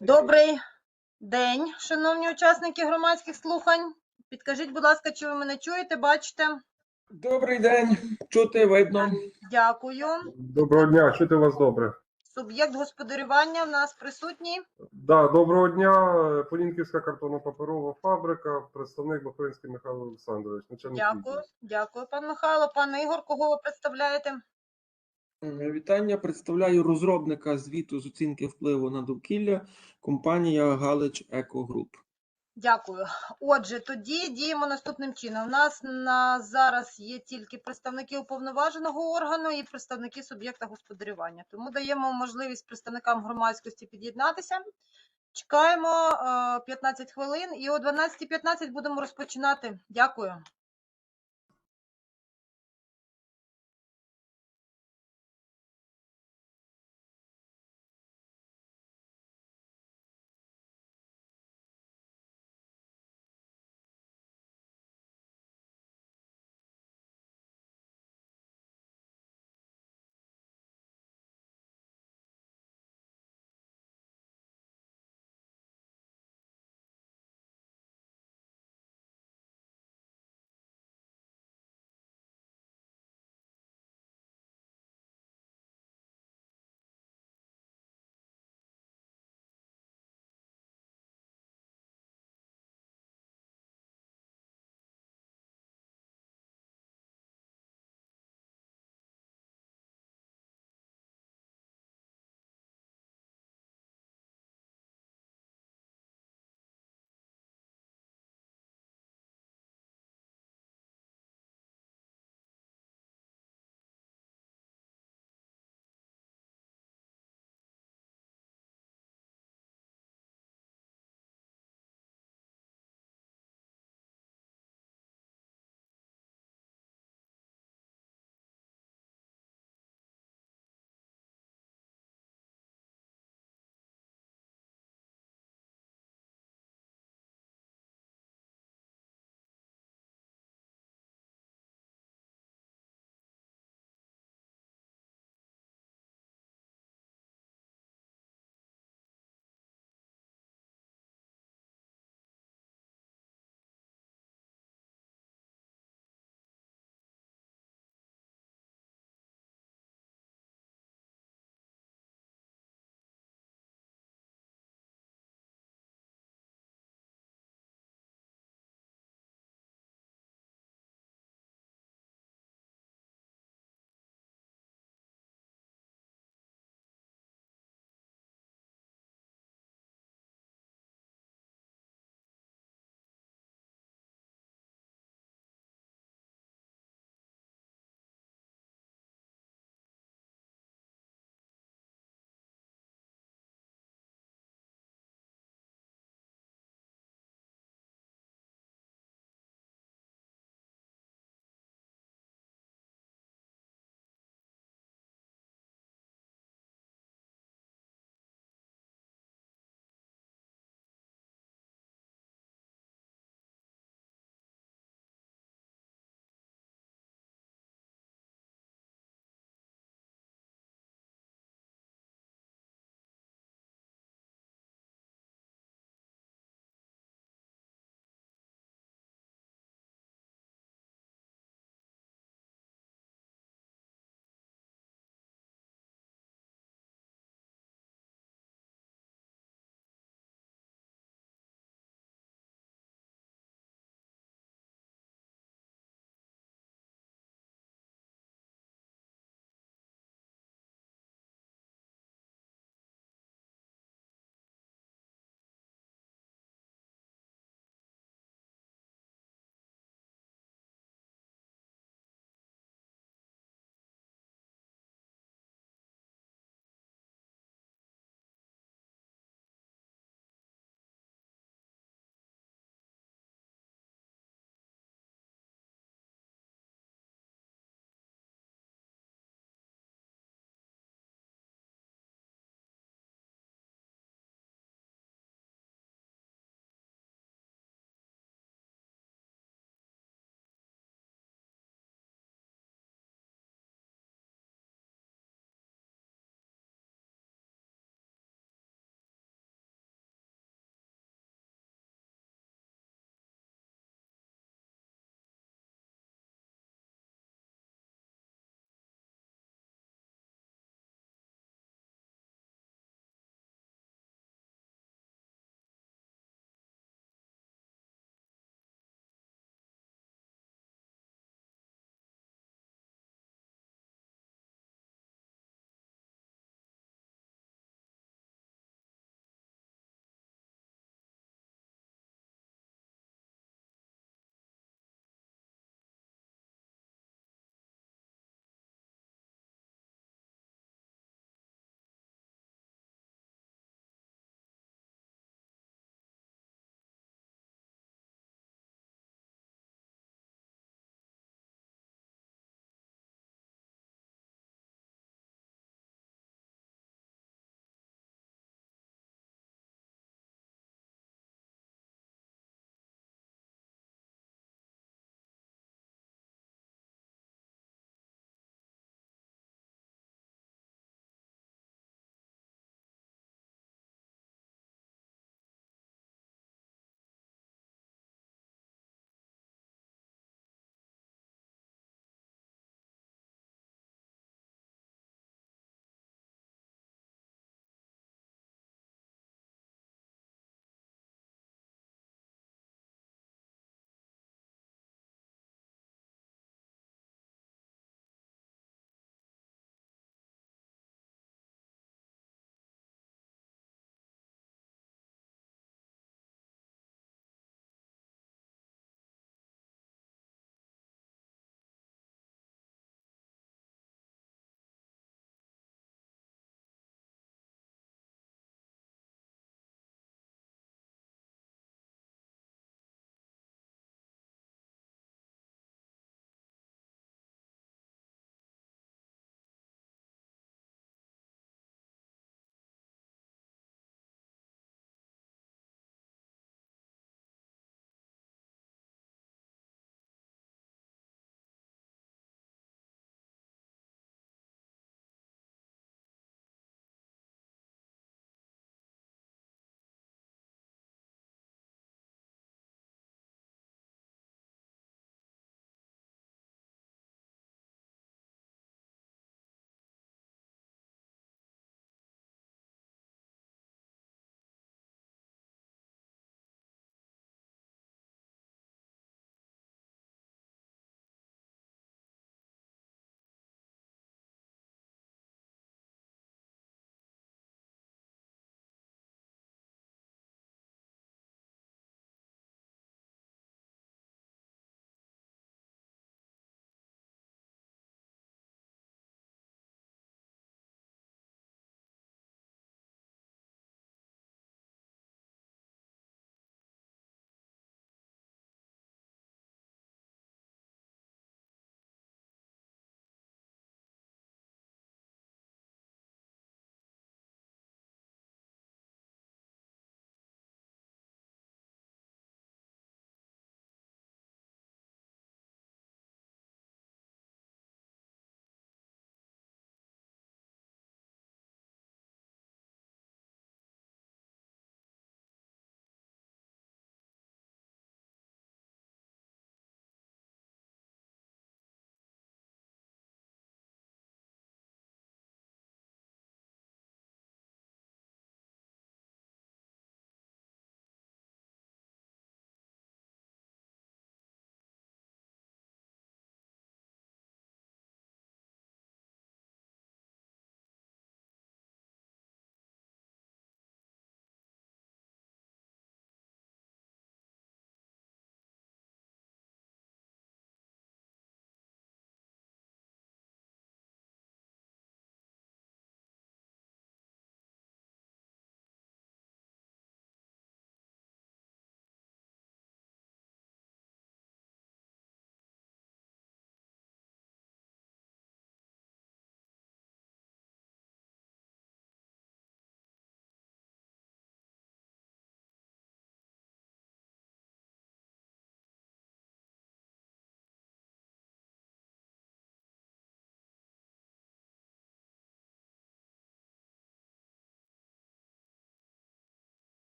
Добрий день, шановні учасники громадських слухань. Підкажіть, будь ласка, чи ви мене чуєте, бачите? Добрий день, чути видно. Дякую. Доброго дня, чути вас добре. Суб'єкт господарювання в нас присутній. Да, доброго дня. Полінківська картонно-паперова фабрика, представник Бахринський Михайло Олександрович, Дякую, дякую, пан Михайло. Пане Ігор, кого ви представляєте? Е, Вітання. Представляю розробника звіту з оцінки впливу на довкілля компанія Галич Еко Груп. Дякую. Отже, тоді діємо наступним чином. У нас на зараз є тільки представники уповноваженого органу і представники суб'єкта господарювання. Тому даємо можливість представникам громадськості під'єднатися. Чекаємо е, 15 хвилин і о 12.15 будемо розпочинати. Дякую.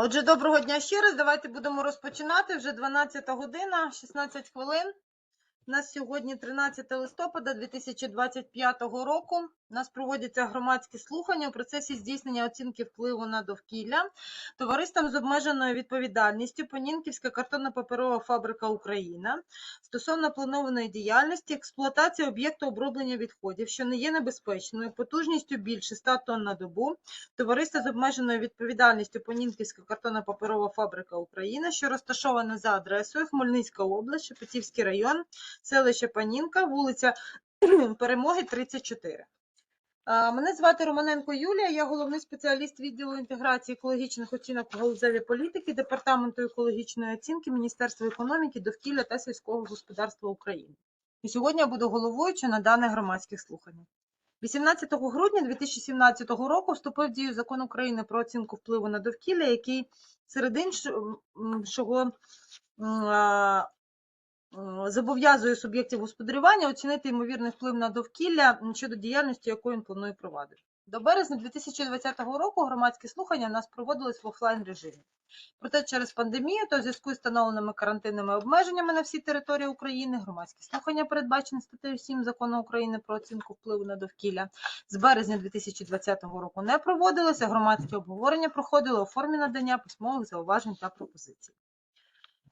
Отже, доброго дня ще раз. Давайте будемо розпочинати. Вже 12 година, 16 хвилин. У нас сьогодні 13 листопада 2025 року. У нас проводяться громадські слухання у процесі здійснення оцінки впливу на довкілля товариством з обмеженою відповідальністю Понінківська картонно-паперова фабрика Україна стосовно планованої діяльності експлуатації об'єкту оброблення відходів, що не є небезпечною, потужністю більше 100 тонн на добу, товариство з обмеженою відповідальністю Понінківська картонно-паперова фабрика Україна, що розташована за адресою Хмельницька область, Шепетівський район, селище Панінка, вулиця Перемоги 34. Мене звати Романенко Юлія, я головний спеціаліст відділу інтеграції екологічних оцінок у галузевій політики Департаменту екологічної оцінки Міністерства економіки, довкілля та сільського господарства України. І сьогодні я буду головуючою на даних громадських слуханнях. 18 грудня 2017 року вступив в дію закон України про оцінку впливу на довкілля, який серед іншого зобов'язує суб'єктів господарювання оцінити ймовірний вплив на довкілля щодо діяльності, якої він планує провадити. До березня 2020 року громадські слухання нас проводились в офлайн режимі. Проте через пандемію та в зв'язку з встановленими карантинними обмеженнями на всій території України громадські слухання, передбачені статтею 7 закону України про оцінку впливу на довкілля, з березня 2020 року не проводилося. Громадські обговорення проходили у формі надання письмових зауважень та пропозицій.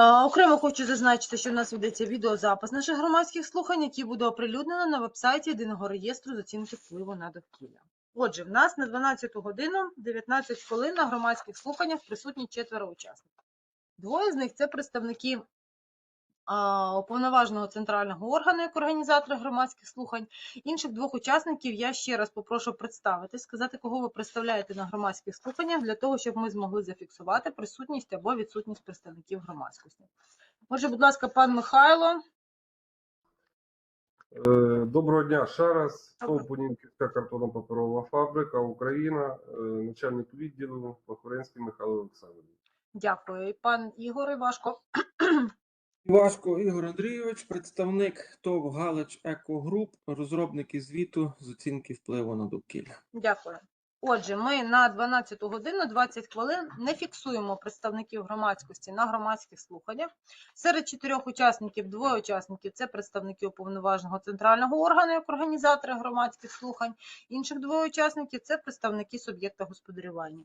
А, Окремо хочу зазначити, що в нас ведеться відеозапис наших громадських слухань, які буде оприлюднено на вебсайті єдиного реєстру з оцінки впливу на довкілля. Отже, в нас на 12 годину 19 хвилин на громадських слуханнях присутні четверо учасників. Двоє з них це представники уповноваженого центрального органу як організатора громадських слухань. Інших двох учасників я ще раз попрошу представити, сказати, кого ви представляєте на громадських слуханнях, для того, щоб ми змогли зафіксувати присутність або відсутність представників громадськості. Отже, будь ласка, пан Михайло. Е, Доброго дня ще раз. Доброго. Картонно-паперова фабрика Україна, е, начальник відділу Похоринський Михайло Олександрович. Дякую. І пан Ігор Івашко. Івашко Ігор Андрійович, представник ТОВ Галич Екогруп, розробники звіту з оцінки впливу на довкілля. Дякую. Отже, ми на 12 годину 20 хвилин не фіксуємо представників громадськості на громадських слуханнях. Серед чотирьох учасників двоє учасників це представники уповноваженого центрального органу як організатори громадських слухань. Інших двоє учасників це представники суб'єкта господарювання.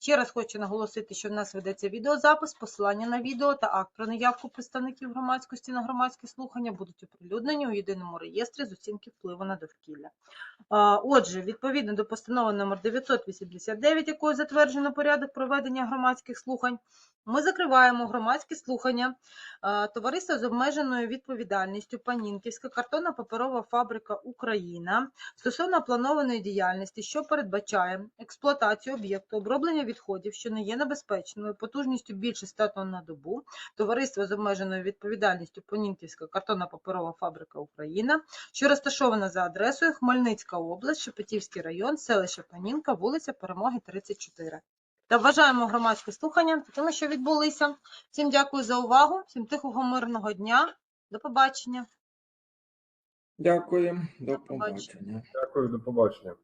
Ще раз хочу наголосити, що в нас ведеться відеозапис, посилання на відео та акт про неявку представників громадськості на громадські слухання будуть оприлюднені у єдиному реєстрі з оцінки впливу на довкілля. Отже, відповідно до постанови номер 989, якою затверджено порядок проведення громадських слухань, ми закриваємо громадські слухання Товариства з обмеженою відповідальністю Панінківська картонно-паперова фабрика Україна стосовно планованої діяльності, що передбачає експлуатацію об'єкту оброблення відходів, що не є небезпечною, потужністю більше 100 тонн на добу, товариство з обмеженою відповідальністю Понінківська картонно-паперова фабрика Україна, що розташована за адресою Хмельницька область, Шепетівський район, селище Панінка, вулиця Перемоги 34. Та вважаємо громадські слухання такими, що відбулися. Всім дякую за увагу, всім тихого мирного дня. До побачення. Дякую, до До побачення. побачення. Дякую, до побачення.